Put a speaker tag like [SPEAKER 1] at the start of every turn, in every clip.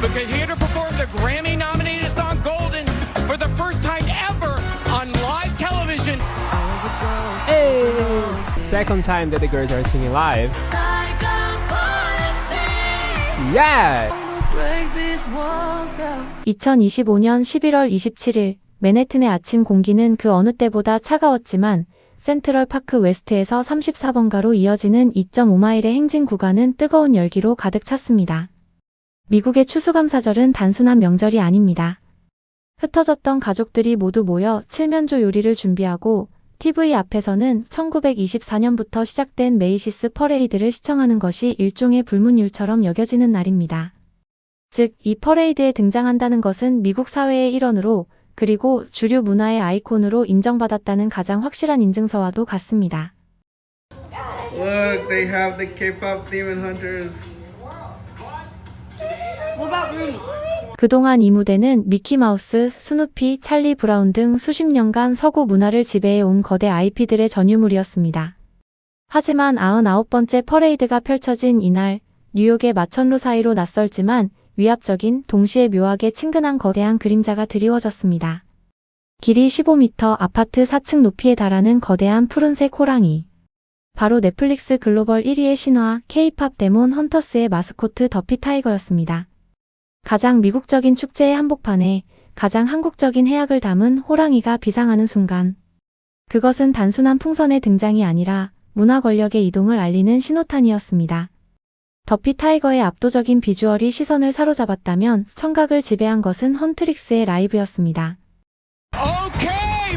[SPEAKER 1] because here to perform the Grammy nominated song Golden for the first time ever on live television.
[SPEAKER 2] Hey! Second time that the girls are singing live. Yeah!
[SPEAKER 3] 2025년 11월 27일 맨해튼의 아침 공기는 그 어느 때보다 차가웠지만 센트럴 파크 웨스트에서 34번가로 이어지는 2.5마일의 행진 구간은 뜨거운 열기로 가득 찼습니다. 미국의 추수감사절은 단순한 명절이 아닙니다. 흩어졌던 가족들이 모두 모여 칠면조 요리를 준비하고 TV 앞에서는 1924년부터 시작된 메이시스 퍼레이드를 시청하는 것이 일종의 불문율처럼 여겨지는 날입니다. 즉, 이 퍼레이드에 등장한다는 것은 미국 사회의 일원으로 그리고 주류 문화의 아이콘으로 인정받았다는 가장 확실한 인증서와도 같습니다.
[SPEAKER 4] Look,
[SPEAKER 3] 그동안 이 무대는 미키마우스, 스누피, 찰리 브라운 등 수십 년간 서구 문화를 지배해온 거대 IP들의 전유물이었습니다. 하지만 99번째 퍼레이드가 펼쳐진 이날, 뉴욕의 마천루 사이로 낯설지만 위압적인 동시에 묘하게 친근한 거대한 그림자가 드리워졌습니다. 길이 15m 아파트 4층 높이에 달하는 거대한 푸른색 호랑이. 바로 넷플릭스 글로벌 1위의 신화 K-팝 데몬 헌터스의 마스코트 더피 타이거였습니다. 가장 미국적인 축제의 한복판에 가장 한국적인 해악을 담은 호랑이가 비상하는 순간. 그것은 단순한 풍선의 등장이 아니라 문화 권력의 이동을 알리는 신호탄이었습니다. 더피 타이거의 압도적인 비주얼이 시선을 사로잡았다면 청각을 지배한 것은 헌트릭스의 라이브였습니다.
[SPEAKER 1] Okay,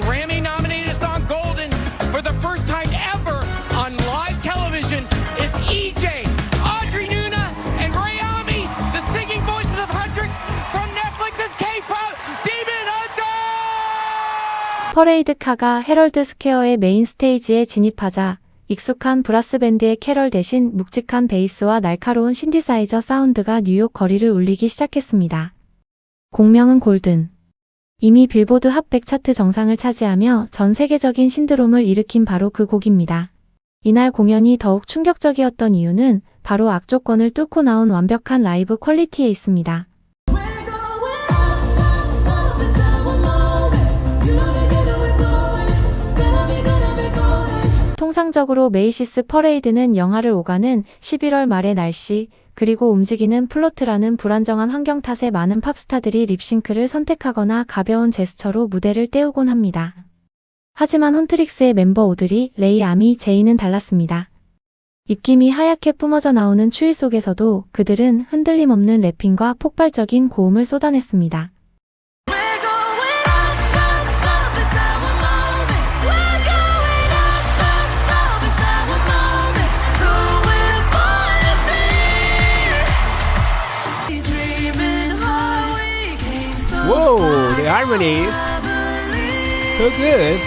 [SPEAKER 1] Grammy nominated song Golden for the first time ever on live television is EJ, Audrey Nuna, and Rayami, the singing voices of Huntrix from Netflix's K-pop Demon Hunter!
[SPEAKER 3] 퍼레이드 카가 헤럴드 스퀘어의 메인 스테이지에 진입하자 익숙한 브라스 밴드의 캐럴 대신 묵직한 베이스와 날카로운 신디사이저 사운드가 뉴욕 거리를 울리기 시작했습니다. 공명은 골든. 이미 빌보드 핫백 차트 정상을 차지하며 전 세계적인 신드롬을 일으킨 바로 그 곡입니다. 이날 공연이 더욱 충격적이었던 이유는 바로 악조건을 뚫고 나온 완벽한 라이브 퀄리티에 있습니다. 통상적으로 메이시스 퍼레이드는 영하를 오가는 11월 말의 날씨, 그리고 움직이는 플로트라는 불안정한 환경 탓에 많은 팝스타들이 립싱크를 선택하거나 가벼운 제스처로 무대를 때우곤 합니다. 하지만 헌트릭스의 멤버 오드리, 레이 아미, 제이는 달랐습니다. 입김이 하얗게 뿜어져 나오는 추위 속에서도 그들은 흔들림 없는 래핑과 폭발적인 고음을 쏟아냈습니다.
[SPEAKER 2] harmonies. So good.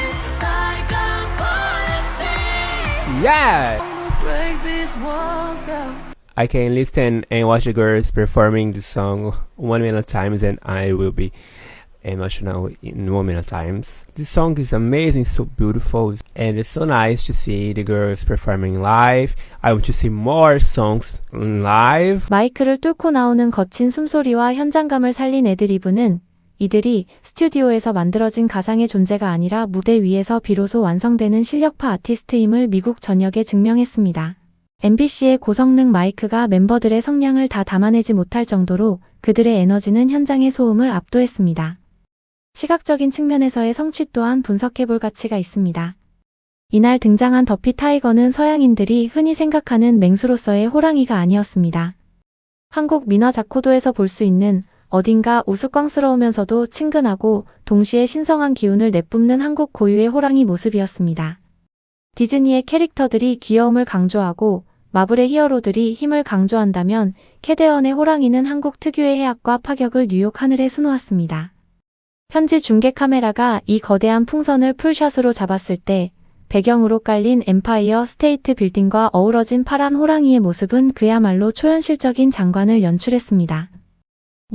[SPEAKER 2] Yeah! I can listen and watch the girls performing the song one million times and I will be emotional in one million times. This song is amazing, so beautiful, and it's so nice to see the girls performing live. I want to see more songs live.
[SPEAKER 3] 마이크를 뚫고 나오는 거친 숨소리와 현장감을 살린 애드리브는 이들이 스튜디오에서 만들어진 가상의 존재가 아니라 무대 위에서 비로소 완성되는 실력파 아티스트임을 미국 전역에 증명했습니다. MBC의 고성능 마이크가 멤버들의 성량을 다 담아내지 못할 정도로 그들의 에너지는 현장의 소음을 압도했습니다. 시각적인 측면에서의 성취 또한 분석해볼 가치가 있습니다. 이날 등장한 더피 타이거는 서양인들이 흔히 생각하는 맹수로서의 호랑이가 아니었습니다. 한국 민화 자코도에서 볼 수 있는 어딘가 우스꽝스러우면서도 친근하고 동시에 신성한 기운을 내뿜는 한국 고유의 호랑이 모습이었습니다. 디즈니의 캐릭터들이 귀여움을 강조하고 마블의 히어로들이 힘을 강조한다면 캐데언의 호랑이는 한국 특유의 해악과 파격을 뉴욕 하늘에 수놓았습니다. 현지 중계 카메라가 이 거대한 풍선을 풀샷으로 잡았을 때 배경으로 깔린 엠파이어 스테이트 빌딩과 어우러진 파란 호랑이의 모습은 그야말로 초현실적인 장관을 연출했습니다.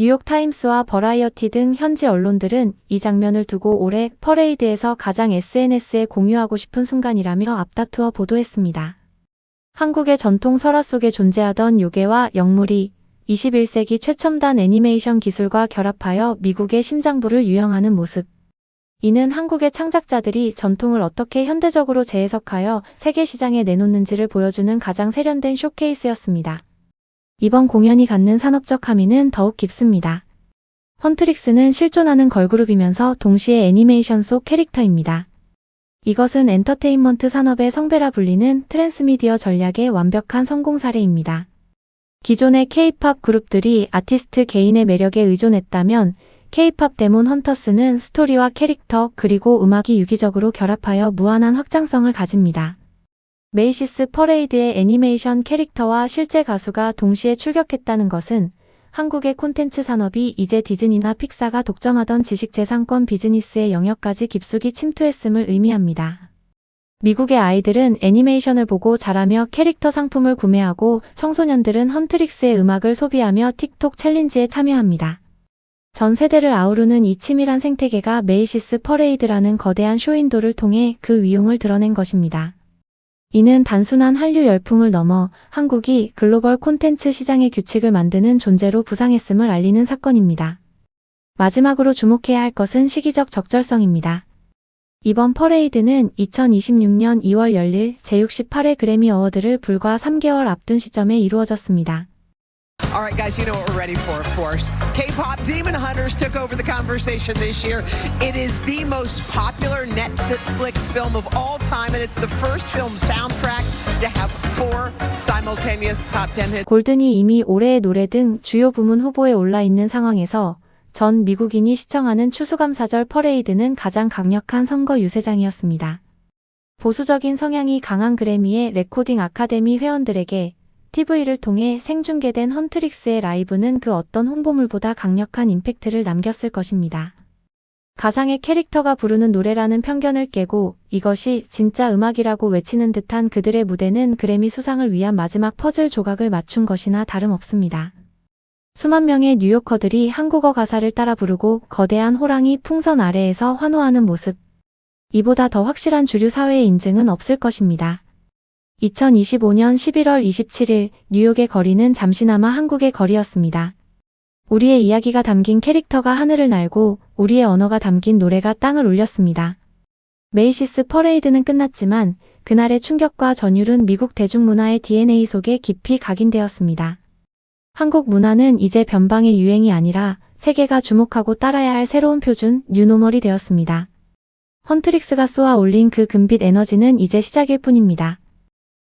[SPEAKER 3] 뉴욕 타임스와 버라이어티 등 현지 언론들은 이 장면을 두고 올해 퍼레이드에서 가장 SNS에 공유하고 싶은 순간이라며 앞다투어 보도했습니다. 한국의 전통 설화 속에 존재하던 요괴와 영물이 21세기 최첨단 애니메이션 기술과 결합하여 미국의 심장부를 유영하는 모습. 이는 한국의 창작자들이 전통을 어떻게 현대적으로 재해석하여 세계 시장에 내놓는지를 보여주는 가장 세련된 쇼케이스였습니다. 이번 공연이 갖는 산업적 함의는 더욱 깊습니다. 헌트릭스는 실존하는 걸그룹이면서 동시에 애니메이션 속 캐릭터입니다. 이것은 엔터테인먼트 산업의 성배라 불리는 트랜스미디어 전략의 완벽한 성공 사례입니다. 기존의 K-팝 그룹들이 아티스트 개인의 매력에 의존했다면 K-팝 데몬 헌터스는 스토리와 캐릭터 그리고 음악이 유기적으로 결합하여 무한한 확장성을 가집니다. 메이시스 퍼레이드의 애니메이션 캐릭터와 실제 가수가 동시에 출격했다는 것은 한국의 콘텐츠 산업이 이제 디즈니나 픽사가 독점하던 지식재산권 비즈니스의 영역까지 깊숙이 침투했음을 의미합니다. 미국의 아이들은 애니메이션을 보고 자라며 캐릭터 상품을 구매하고 청소년들은 헌트릭스의 음악을 소비하며 틱톡 챌린지에 참여합니다. 전 세대를 아우르는 이 치밀한 생태계가 메이시스 퍼레이드라는 거대한 쇼인도를 통해 그 위용을 드러낸 것입니다. 이는 단순한 한류 열풍을 넘어 한국이 글로벌 콘텐츠 시장의 규칙을 만드는 존재로 부상했음을 알리는 사건입니다. 마지막으로 주목해야 할 것은 시기적 적절성입니다. 이번 퍼레이드는 2026년 2월 열릴 제68회 그래미 어워드를 불과 3개월 앞둔 시점에 이루어졌습니다.
[SPEAKER 5] All right, guys, you know what we're ready for, of course. K-pop Demon Hunters took over the conversation this year. It is the most popular Netflix film of all time, and it's the first film soundtrack to have four simultaneous top 10 hits.
[SPEAKER 3] 골든이 이미 올해의 노래 등 주요 부문 후보에 올라 있는 상황에서 전 미국인이 시청하는 추수감사절 퍼레이드는 가장 강력한 선거 유세장이었습니다. 보수적인 성향이 강한 그래미의 레코딩 아카데미 회원들에게 TV를 통해 생중계된 헌트릭스의 라이브는 그 어떤 홍보물보다 강력한 임팩트를 남겼을 것입니다. 가상의 캐릭터가 부르는 노래라는 편견을 깨고 이것이 진짜 음악이라고 외치는 듯한 그들의 무대는 그래미 수상을 위한 마지막 퍼즐 조각을 맞춘 것이나 다름없습니다. 수만 명의 뉴요커들이 한국어 가사를 따라 부르고 거대한 호랑이 풍선 아래에서 환호하는 모습. 이보다 더 확실한 주류 사회의 인증은 없을 것입니다. 2025년 11월 27일 뉴욕의 거리는 잠시나마 한국의 거리였습니다. 우리의 이야기가 담긴 캐릭터가 하늘을 날고 우리의 언어가 담긴 노래가 땅을 울렸습니다. 메이시스 퍼레이드는 끝났지만 그날의 충격과 전율은 미국 대중문화의 DNA 속에 깊이 각인되었습니다. 한국 문화는 이제 변방의 유행이 아니라 세계가 주목하고 따라야 할 새로운 표준 뉴노멀이 되었습니다. 헌트릭스가 쏘아 올린 그 금빛 에너지는 이제 시작일 뿐입니다.